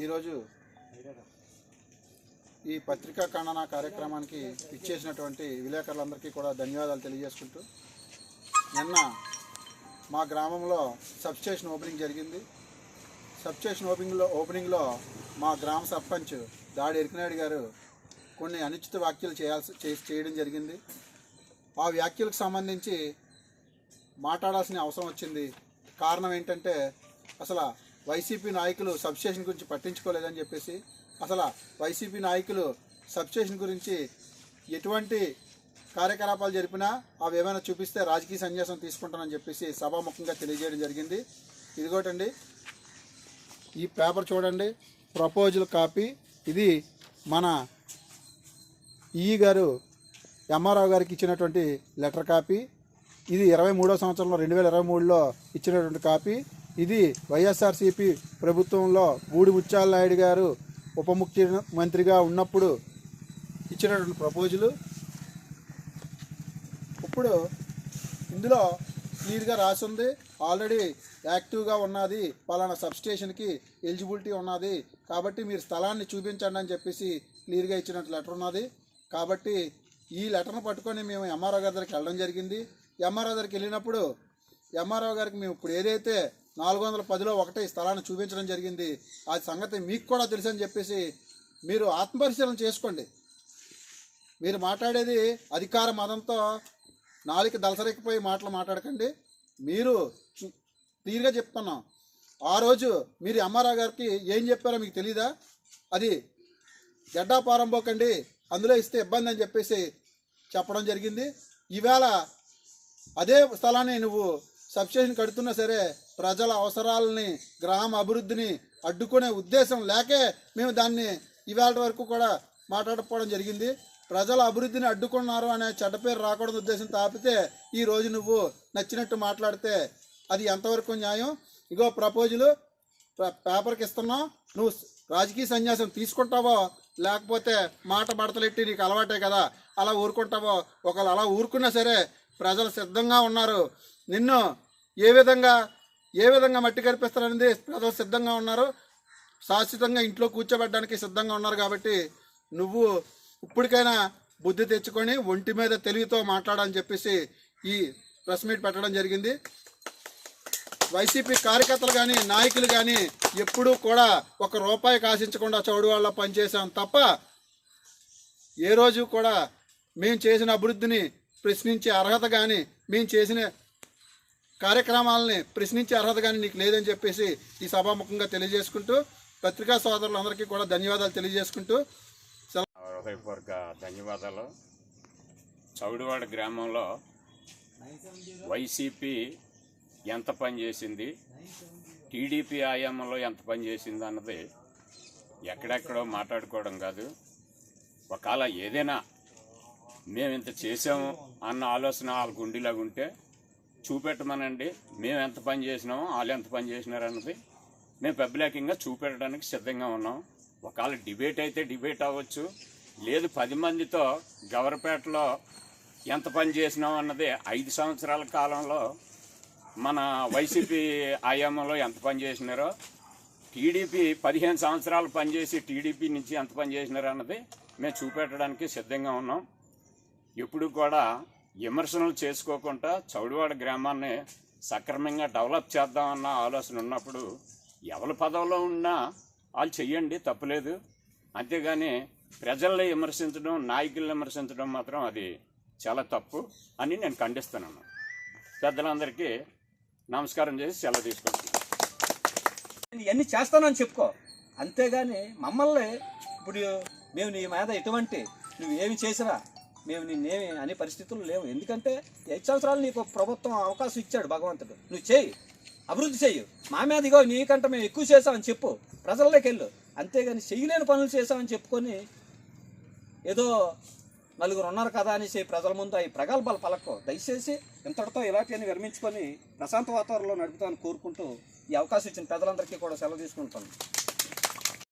ఈరోజు ఈ పత్రికా ఖండన కార్యక్రమానికి ఇచ్చేసినటువంటి విలేకరులందరికీ కూడా ధన్యవాదాలు తెలియజేసుకుంటూ నిన్న మా గ్రామంలో సబ్స్టేషన్ ఓపెనింగ్ జరిగింది. సబ్స్టేషన్ ఓపెనింగ్లో ఓపెనింగ్లో మా గ్రామ సర్పంచ్ దాడి ఎరికినాయుడు గారు కొన్ని అనుచిత వ్యాఖ్యలు చేయాల్సి చే- చేయడం జరిగింది. ఆ వ్యాఖ్యలకు సంబంధించి మాట్లాడాల్సిన అవసరం వచ్చింది. కారణం ఏంటంటే అసలు వైసీపీ నాయకులు సబ్స్టేషన్ గురించి పట్టించుకోలేదని చెప్పేసి అసలు వైసీపీ నాయకులు సబ్స్టేషన్ గురించి ఎటువంటి కార్యకలాపాలు జరిపినా అవి ఏమైనా చూపిస్తే రాజకీయ సన్యాసం తీసుకుంటానని చెప్పేసి సభాముఖంగా తెలియజేయడం జరిగింది. ఇదిగోటండి. ఈ పేపర్ చూడండి. Proposal copy. ఇది మన ఈ గారు ఎంఆర్ఆవు గారికి ఇచ్చినటువంటి లెటర్ కాపీ. ఇది ఇరవై మూడో సంవత్సరంలో రెండు వేల ఇరవై మూడులో ఇచ్చినటువంటి కాపీ. ఇది వైఎస్ఆర్సీపీ ప్రభుత్వంలో బూడి ముత్యాల నాయుడు గారు ఉప ముఖ్యమంత్రిగా ఉన్నప్పుడు ఇచ్చినటువంటి ప్రపోజలు. ఇప్పుడు ఇందులో క్లియర్గా రాసి ఉంది ఆల్రెడీ యాక్టివ్గా ఉన్నది పలానా సబ్స్టేషన్కి ఎలిజిబిలిటీ ఉన్నది. కాబట్టి మీరు స్థలాన్ని చూపించండి అని చెప్పేసి క్లియర్గా ఇచ్చినట్టు లెటర్ ఉన్నది. కాబట్టి ఈ లెటర్ను పట్టుకొని మేము ఎంఆర్ఓ గారి దగ్గరికి వెళ్ళడం జరిగింది. ఎంఆర్ఓ దగ్గరికి వెళ్ళినప్పుడు ఎంఆర్ఓ గారికి మేము ఇప్పుడు ఏదైతే నాలుగు వందల పదిలో ఒకటి స్థలాన్ని చూపించడం జరిగింది. ఆ సంగతి మీకు కూడా తెలుసు అని చెప్పేసి మీరు ఆత్మపరిశీలన చేసుకోండి. మీరు మాట్లాడేది అధికార మదంతో నాలుక దళసరెక్కిపోయి మాటలు మాట్లాడకండి. మీరు చు- క్లియర్గా చెప్తున్నాం. ఆ రోజు మీరు అమ్మారావు గారికి ఏం చెప్పారో మీకు తెలీదా? అది గడ్డా పారంపోకండి అందులో ఇస్తే ఇబ్బంది అని చెప్పేసి చెప్పడం జరిగింది. ఈవేళ అదే స్థలాన్ని నువ్వు సబ్స్టేషన్ కడుతున్నా సరే ప్రజల అవసరాలని గ్రామ అభివృద్ధిని అడ్డుకునే ఉద్దేశం లేకే మేము దాన్ని ఇవాళ వరకు కూడా మాట్లాడకపోవడం జరిగింది. ప్రజల అభివృద్ధిని అడ్డుకున్నారు అనే చెడ్డ పేరు రాకూడదు ఉద్దేశం తాపితే ఈ రోజు నువ్వు నచ్చినట్టు మాట్లాడితే అది ఎంతవరకు న్యాయం? ఇగో ప్రపోజలు పేపర్కి ఇస్తున్నావు నువ్వు రాజకీయ సన్యాసం తీసుకుంటావో లేకపోతే మాట బడతలెట్టి నీకు అలవాటే కదా అలా ఊరుకుంటావో ఒకవేళ అలా ఊరుకున్నా సరే ప్రజలు సిద్ధంగా ఉన్నారు. నిన్ను ఏ విధంగా ఏ విధంగా మట్టి కనిపిస్తారనేది ప్రజలు సిద్ధంగా ఉన్నారు. శాశ్వతంగా ఇంట్లో కూర్చోబెట్టడానికి సిద్ధంగా ఉన్నారు కాబట్టి నువ్వు ఇప్పటికైనా బుద్ధి తెచ్చుకొని ఒంటి మీద తెలివితో మాట్లాడని చెప్పేసి ఈ ప్రెస్ మీట్ పెట్టడం జరిగింది. వైసీపీ కార్యకర్తలు కానీ నాయకులు కానీ ఎప్పుడూ కూడా ఒక రూపాయి ఆశించకుండా చౌడు వాళ్ళ పనిచేసాం తప్ప ఏ రోజు కూడా మేము చేసిన అభివృద్ధిని ప్రశ్నించే అర్హత కానీ మేము చేసిన కార్యక్రమాలని ప్రశ్నించే అర్హత కానీ నీకు లేదని చెప్పేసి ఈ సభాముఖంగా తెలియజేసుకుంటూ పత్రికా సోదరులందరికీ కూడా ధన్యవాదాలు తెలియజేసుకుంటూ హృదయపూర్వక ధన్యవాదాలు. చౌడివాడ గ్రామంలో వైసీపీ ఎంత పనిచేసింది టీడీపీ ఆయామంలో ఎంత పనిచేసింది అన్నది ఎక్కడెక్కడో మాట్లాడుకోవడం కాదు. ఒకవేళ ఏదైనా మేము ఇంత చేసాము అన్న ఆలోచన వాళ్ళ గుండెలాగా ఉంటే చూపెట్టమనండి. మేము ఎంత పని చేసినామో వాళ్ళు ఎంత పని చేసినారన్నది మేము పబ్లికంగా చూపెట్టడానికి సిద్ధంగా ఉన్నాం. ఒకవేళ డిబేట్ అయితే డిబేట్ అవ్వచ్చు. లేదు పది మందితో గవరపేటలో ఎంత పని చేసినాం అన్నది ఐదు సంవత్సరాల కాలంలో మన వైసీపీ ఆయామంలో ఎంత పని చేసినారో టీడీపీ పదిహేను సంవత్సరాలు పనిచేసి టీడీపీ నుంచి ఎంత పని చేసినారో అన్నది మేము చూపెట్టడానికి సిద్ధంగా ఉన్నాం. ఎప్పుడు కూడా విమర్శనలు చేసుకోకుండా చౌడివాడ గ్రామాన్ని సక్రమంగా డెవలప్ చేద్దామన్న ఆలోచన ఉన్నప్పుడు ఎవరి పదవిలో ఉన్నా వాళ్ళు చెయ్యండి తప్పులేదు. అంతేగాని ప్రజల్ని విమర్శించడం నాయకుల్ని విమర్శించడం మాత్రం అది చాలా తప్పు అని నేను ఖండిస్తున్నాను. పెద్దలందరికీ నమస్కారం చేసి సెలవు తీసుకుంటున్నాను. ఇవన్నీ చేస్తానని చెప్పుకో. అంతేగాని మమ్మల్ని ఇప్పుడు మేము నీ మీద ఎటువంటి నువ్వు ఏమి చేసినా మేము నిన్నేమి అనే పరిస్థితులు లేవు. ఎందుకంటే ఐదు సంవత్సరాలు నీకు ప్రభుత్వం అవకాశం ఇచ్చాడు భగవంతుడు. నువ్వు చేయి. అభివృద్ధి చెయ్యి. మా మీద ఇగో నీకంటే మేము ఎక్కువ చేసామని చెప్పు. ప్రజల్లోకి వెళ్ళు. అంతేగాని చెయ్యలేని పనులు చేసామని చెప్పుకొని ఏదో నలుగురు ఉన్నారు కదా అనేసి ప్రజల ముందు అవి ప్రగల్భాలు పలకో దయచేసి ఇంతటితో ఇలాంటివన్నీ విరమించుకొని ప్రశాంత వాతావరణంలో నడుపుతామని కోరుకుంటూ ఈ అవకాశం ఇచ్చిన ప్రజలందరికీ కూడా సెలవు తీసుకుంటాను